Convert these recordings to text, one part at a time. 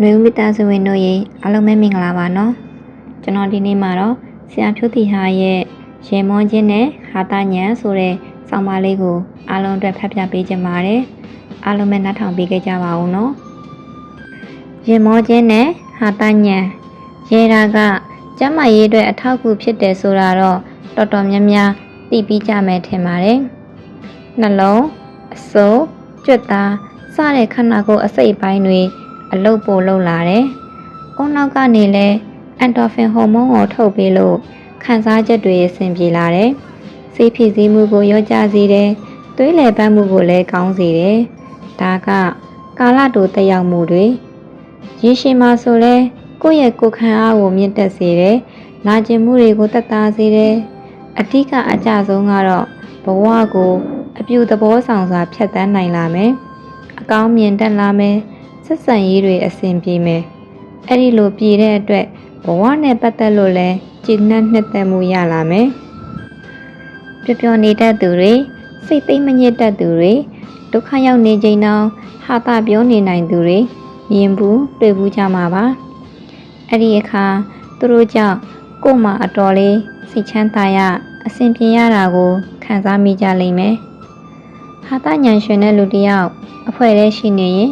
ຫນွေဦးမိသားစုဝင်တို့ရေအားလုံးပဲမင်္ဂလာပါနော်ကျွန်တော်ဒီနေ့မှာတော့ဆရာဖြိုးတီဟာရဲ့ရေမောခြင်းနဲ့ဟာတာညံဆိုတဲ့ဆောင်းပါးလေးကိုအားလုံးအတွက်ဖတ်ပြပေးခြင်းပါတယ်အားလုံးပဲနားထောင်ပေးကြကြပါဦးနော်ရေမောခြင်းနဲ့ဟာတာညံရေရာကကျမရေးအတွက်အထောက်အကူဖြစ်တယ်ဆိုတာတော့တော်တော်များများသိပြီးကြမယ်ထင်ပါတယ်နှလုံးအစိုးကြွက်သားစတဲ့ခန္ဓာကိုယ်အစိတ်အပိုင်းတွေ အလုတ်ပို့လောက်လာတယ်။အုံနောက်ကနေလဲအန်တိုဖင်ဟော်မုန်းကိုထုတ်ပေးလို့ခံစားချက်တွေအဆင်ပြေလာတယ်။စိတ်ဖြစ်စည်းမှုကိုရောကြစေတယ်။သွေးလည်ပတ်မှုကိုလည်းကောင်းစေတယ်။ဒါကကာလတိုတက်ရောက်မှုတွေရေရှည်မှာဆိုလဲကိုယ့်ရဲ့ကိုယ်ခံအားကိုမြင့်တက်စေတယ်။နာကျင်မှုတွေကိုတက်တာစေတယ်။အဓိကအကြဆုံးကတော့ဘဝကိုအပြူသဘောဆောင်စွာဖြတ်တန်းနိုင်လာမယ်။အကောင်းမြင်တက်လာမယ်။ ဆက်ဆံရေးတွေအဆင်ပြေမယ်။အဲ့ဒီလိုပြည်တဲ့အတွက်ဘဝနဲ့ပတ်သက်လို့လဲကြည်နက်နှစ်သက်မှုရလာမယ်။ပျော်ပျော်နေတတ်သူတွေစိတ်သိမ့်မညစ်တတ်သူတွေဒုက္ခရောက်နေချိန်တောင်ဟာတာပြောနေနိုင်သူတွေမြင်ဘူးတွေ့ဘူးကြမှာပါ။အဲ့ဒီအခါသူတို့ကြောင့်ကို့မှာအတော်လေးစိတ်ချမ်းသာရအဆင်ပြေရတာကိုခံစားမိကြလိမ့်မယ်။ဟာတာညံရှင်တဲ့လူတစ်ယောက်အဖွဲ့ထဲရှိနေရင်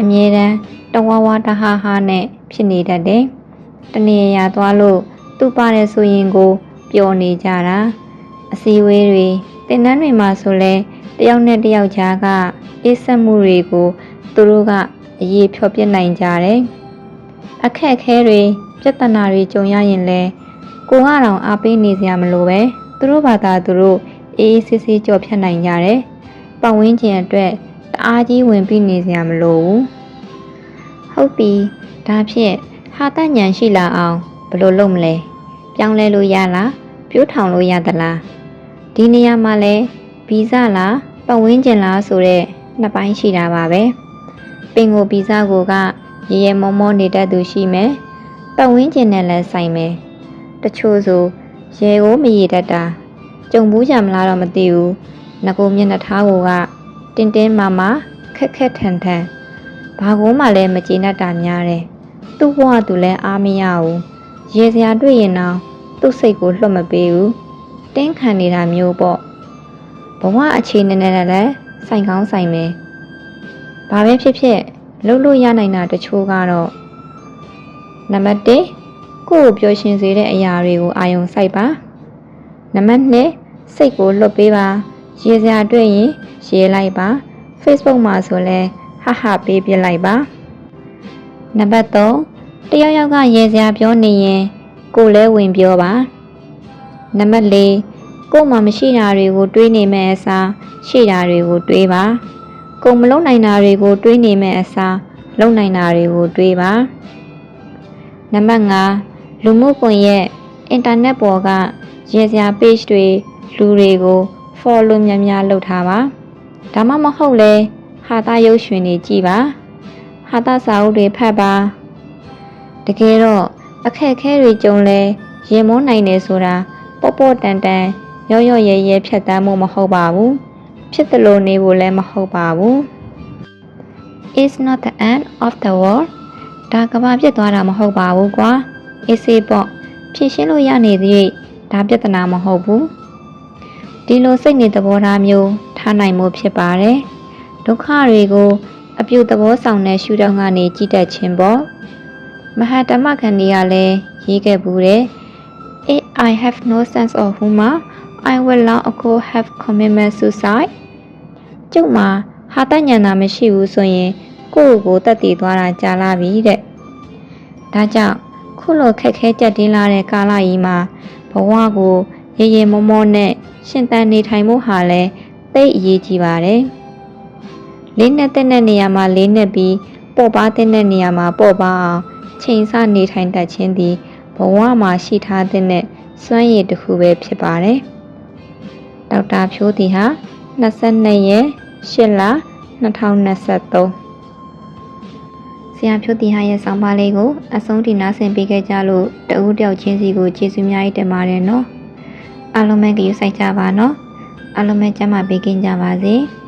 အမြဲတမ်းတဝါဝါတဟာဟာနဲ့ဖြစ်နေတတ်တယ်။တနေရာသွားလို့သူ့ပါတယ်ဆိုရင်ကိုပျော်နေကြတာအစည်းအဝေးတွေတင်နန်းတွေမှာဆိုလဲတယောက်နဲ့တယောက်ကြားကအေးဆက်မှုတွေကိုသူတို့ကအရေးဖြောပြနိုင်ကြတယ်။အခက်အခဲတွေပြဿနာတွေကြုံရရင်လဲကိုကတော့အားပေးနေစရာမလိုပဲသူတို့ဘာသာသူတို့အေးအေးဆေးဆေးကြော်ဖြတ်နိုင်ကြတယ်။ပတ်ဝန်းကျင်အတွက်တ အားကြီးဝင်ပြီးနေစရာမလိုဘူးဟုတ်ပြီဒါဖြင့်ဟာတညံရှိလာအောင်ဘယ်လိုလုပ်မလဲပြောင်းလဲလို့ရလားပြိုးထောင်လို့ရသလားဒီနေရာမှာလဲဗီဇလားပတ်ဝန်းကျင်လားဆိုတဲ့နှစ်ပိုင်းရှိတာပါပဲပင်ကိုဗီဇကိုကရေရဲမောမောနေတတ်သူရှိမယ်ပတ်ဝန်းကျင်နဲ့လည်းဆိုင်မယ်တချို့ဆိုရေကိုမရည်တတ်တာကြုံဘူးကြမလားတော့မသိဘူးငကိုမျက်နှာထားကိုက တင်းတင်းမာမာခက်ခက်ထန်ထန်ဘာကုန်းမှလည်းမကျေနပ်တာများတယ်သူ့ဘဝသူလည်းအားမရဘူးရေစရာတွေ့ရင်တော့သူ့စိတ်ကိုလွတ်မပေးဘူးတင်းခံနေတာမျိုးပေါ့ဘဝအခြေအနေနဲ့လည်းဆိုင်ကောင်းဆိုင်မယ်ဘာပဲဖြစ်ဖြစ်လှုပ်လို့ရနိုင်တာတချို့ကတော့နံပါတ်1ကိုယ့်ကိုပျော်ရွှင်စေတဲ့အရာတွေကိုအာရုံစိုက်ပါနံပါတ်2စိတ်ကိုလွတ်ပေးပါ ရေစရာတွေ့ရင်ရေးလိုက်ပါ Facebook မှာဆိုလဲဟဟပေးပြလိုက်ပါနံပါတ်3တယောက်ယောက်ကရေစရာပြောနေရင်ကိုလည်းဝင်ပြောပါနံပါတ်4ကို့မှာမရှိတာတွေကိုတွေးနေမဲ့အစားရှိတာတွေကိုတွေးပါကိုမလုံနိုင်တာတွေကိုတွေးနေမဲ့အစားလုံနိုင်တာတွေကိုတွေးပါနံပါတ်5လူမှုကွန်ရက်အင်တာနက်ပေါ်ကရေစရာ page တွေလူတွေကို follow များများလုပ်ထားပါဒါမှမဟုတ်လဲဟာတာရုပ်ရှင်တွေကြည့်ပါဟာတာစာအုပ်တွေဖတ်ပါတကယ်တော့အခက်အခဲတွေကြုံလဲရင်မုန်းနိုင်တယ်ဆိုတာပေါ့ပေါ့တန်တန်ရော့ရော့ရဲရဲဖြတ်တမ်းမှုမဟုတ်ပါဘူးဖြစ်တယ်လို့နေဖို့လည်းမဟုတ်ပါဘူး It's not the end of the world ဒါကဘာဖြစ်သွားတာမဟုတ်ပါဘူးကွာအေးစေးပေါ့ဖြည့်ရှင်းလို့ရနေသေးဒါပြဿနာမဟုတ်ဘူး ဒီလိုစိတ်နေသဘောထားမျိုးထားနိုင်မှုဖြစ်ပါတယ်ဒုက္ခတွေကိုအပြုသဘောဆောင်တဲ့ရှုထောင့်ကနေကြည့်တတ်ခြင်းပေါ့မဟာတမခန္ဒီကလည်းရေးခဲ့ဘူးတဲ့ If I have no sense of humor I will long ago have committed suicide ကျုပ်မှာဟာတညံတာမရှိဘူးဆိုရင်ကိုယ့်ကိုယ်တက်တည်သွားတာကြာလာပြီတဲ့ဒါကြောင့်ခုလိုခက်ခဲကြက်တင်းလာတဲ့ကာလကြီးမှာဘဝကို ရေရေမောမောနဲ့ရှင်သန်နေထိုင်မှုဟာလည်းသိပ်အရေးကြီးပါတယ်။လေးနဲ့တဲ့နေရာမှာလေးနဲ့ပြီးပေါ့ပါတဲ့နေရာမှာပေါ့ပါအောင်ချိန်ဆနေထိုင်တတ်ခြင်းသည်ဘဝမှာရှိထားတဲ့စွမ်းရည်တစ်ခုပဲဖြစ်ပါတယ်။ဒေါက်တာဖြိုးသည်ဟာ22ရက်8လ2023ဆရာဖြိုးတီဟာရဲ့ဆောင်းပါးလေးကိုအဆုံးထိနားဆင်ပေးခဲ့ကြလို့တဦးတယောက်ချင်းစီကိုကျေးဇူးများကြီးတင်ပါတယ်နော် အားလုံးပဲကြည့်ဆိုင်ကြပါနော်အားလုံးပဲကျမ်းမာပေးကင်းကြပါစေ။